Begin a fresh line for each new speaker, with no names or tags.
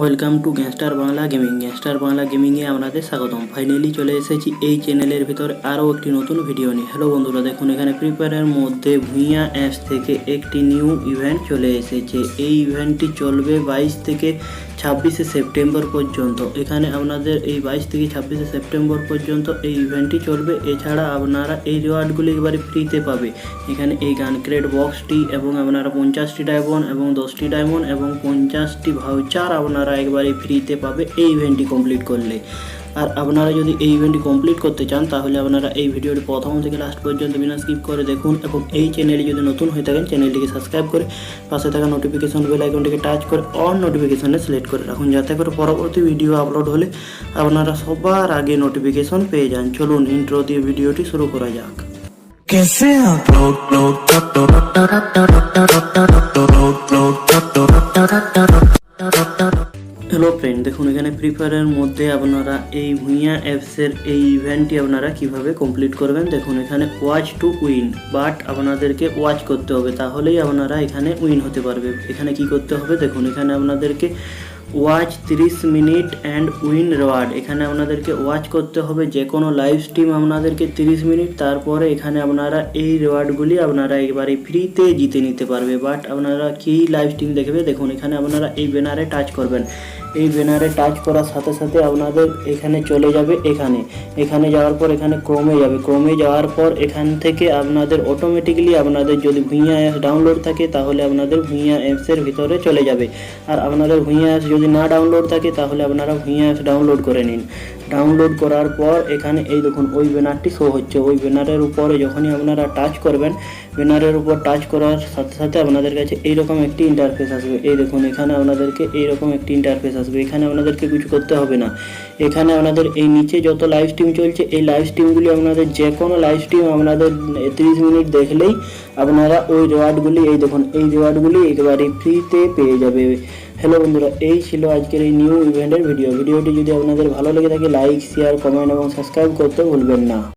Welcome to gangster Bangla gaming. Gangster Bangla গেমিংয়ে আপনাদের স্বাগতম। Finally চলে এসেছি এই চ্যানেলের ভিতরে আরও একটি নতুন ভিডিও নিয়ে। হ্যালো বন্ধুরা, দেখুন এখানে প্রিপেয়ারের মধ্যে ভুঁইয়া অ্যাপস থেকে একটি নিউ ইভেন্ট চলে এসেছে। এই ইভেন্টটি চলবে বাইশ থেকে ছাব্বিশে সেপ্টেম্বর পর্যন্ত। এখানে আপনাদের এই বাইশ থেকে ছাব্বিশে সেপ্টেম্বর পর্যন্ত এই ইভেন্টটি চলবে। এছাড়া আপনারা এই রিওয়ার্ডগুলি এবারে ফ্রিতে পাবে। এখানে এই গান ক্রেড বক্সটি এবং আপনারা পঞ্চাশটি ডায়মন্ড এবং দশটি ডায়মন্ড এবং পঞ্চাশটি ভাউচার আপনারা একবারে ফ্রিতে পাবে এই ইভেন্টটি কমপ্লিট করলে আর আপনারা যদি এই ইভেন্টটি কমপ্লিট করতে চান তাহলে আপনারা এই ভিডিওটি প্রথম থেকে লাস্ট পর্যন্ত বিনা স্কিপ করে দেখুন এবং এই চ্যানেলে যদি নতুন হয়ে থাকেন চ্যানেলটিকে সাবস্ক্রাইব করে পাশে থাকা নোটিফিকেশন বেল আইকনটিকে টাচ করে অন নোটিফিকেশনে সিলেক্ট করে রাখুন যাতে করে পরবর্তী ভিডিও আপলোড হলে আপনারা সবার আগে নোটিফিকেশন পেয়ে যান চলুন ইন্ট্রো দিয়ে ভিডিওটি শুরু করা যাক
कैसे आप
হ্যালো ফ্রেন্ড দেখুন, এখানে ফ্রি ফায়ারের মধ্যে আপনারা এই ভুঁইয়া অ্যাপসের এই ইভেন্টটি আপনারা কীভাবে কমপ্লিট করবেন। দেখুন, এখানে ওয়াচ টু উইন বাট আপনাদেরকে ওয়াচ করতে হবে, তাহলেই আপনারা এখানে উইন হতে পারবে। এখানে কি করতে হবে? দেখুন, এখানে আপনাদেরকে ওয়াচ তিরিশ মিনিট অ্যান্ড উইন রেওয়ার্ড এখানে আপনাদেরকে ওয়াচ করতে হবে যে কোনো লাইভ স্ট্রিম আপনাদেরকে তিরিশ মিনিট তারপরে এখানে আপনারা এই রেওয়ার্ডগুলি আপনারা এবারে ফ্রিতে জিতে নিতে পারবে। বাট আপনারা কী লাইভ স্ট্রিম দেখবে? দেখুন, এখানে আপনারা এই ব্যানারে টাচ করবেন। এই ব্যানারে টাচ করার সাথে সাথে আপনাদের এখানে চলে যাবে এখানে। এখানে যাওয়ার পর এখানে ক্রমে যাবে। ক্রমে যাওয়ার পর এখান থেকে আপনাদের অটোমেটিক্যালি আপনাদের যদি ভুঁইয়া অ্যাপস ডাউনলোড থাকে, তাহলে আপনাদের ভুঁইয়া অ্যাপসের ভিতরে চলে যাবে। আর আপনাদের ভুঁইয়া অ্যাপস যদি না ডাউনলোড থাকে, তাহলে আপনারা ভুঁইয়া অ্যাপস ডাউনলোড করে নিন। ডাউনলোড করার পর এখানে এই দেখুন, ওই ব্যানারটি শো হচ্ছে। ওই ব্যানারের উপরে যখনই আপনারা টাচ করবেন ব্যানারের উপর টাচ করার সাথে সাথে আপনাদের কাছে এইরকম একটি ইন্টারফেস আসবে। এই দেখুন, এখানে আপনাদেরকে এইরকম একটি ইন্টারফেস আসবে। এখানে আপনাদেরকে কিছু করতে হবে না। এখানে আপনাদের এই নিচে যত লাইভ স্ট্রিম চলছে, এই লাইভ স্ট্রিমগুলি আপনাদের যে কোনো লাইভ স্ট্রিম আপনাদের তিরিশ মিনিট দেখলেই আপনারা ওই রেওয়ার্ডগুলি এই দেখুন, এই রেওয়ার্ডগুলি একেবারে ফ্রিতে পেয়ে যাবে। হ্যালো বন্ধুরা, এই ছিল আজকের এই নিউ ইভেন্টের ভিডিও ভিডিওটি যদি আপনাদের ভালো লেগে থাকে লাইক শেয়ার কমেন্ট এবং সাবস্ক্রাইব করতে ভুলবেন না।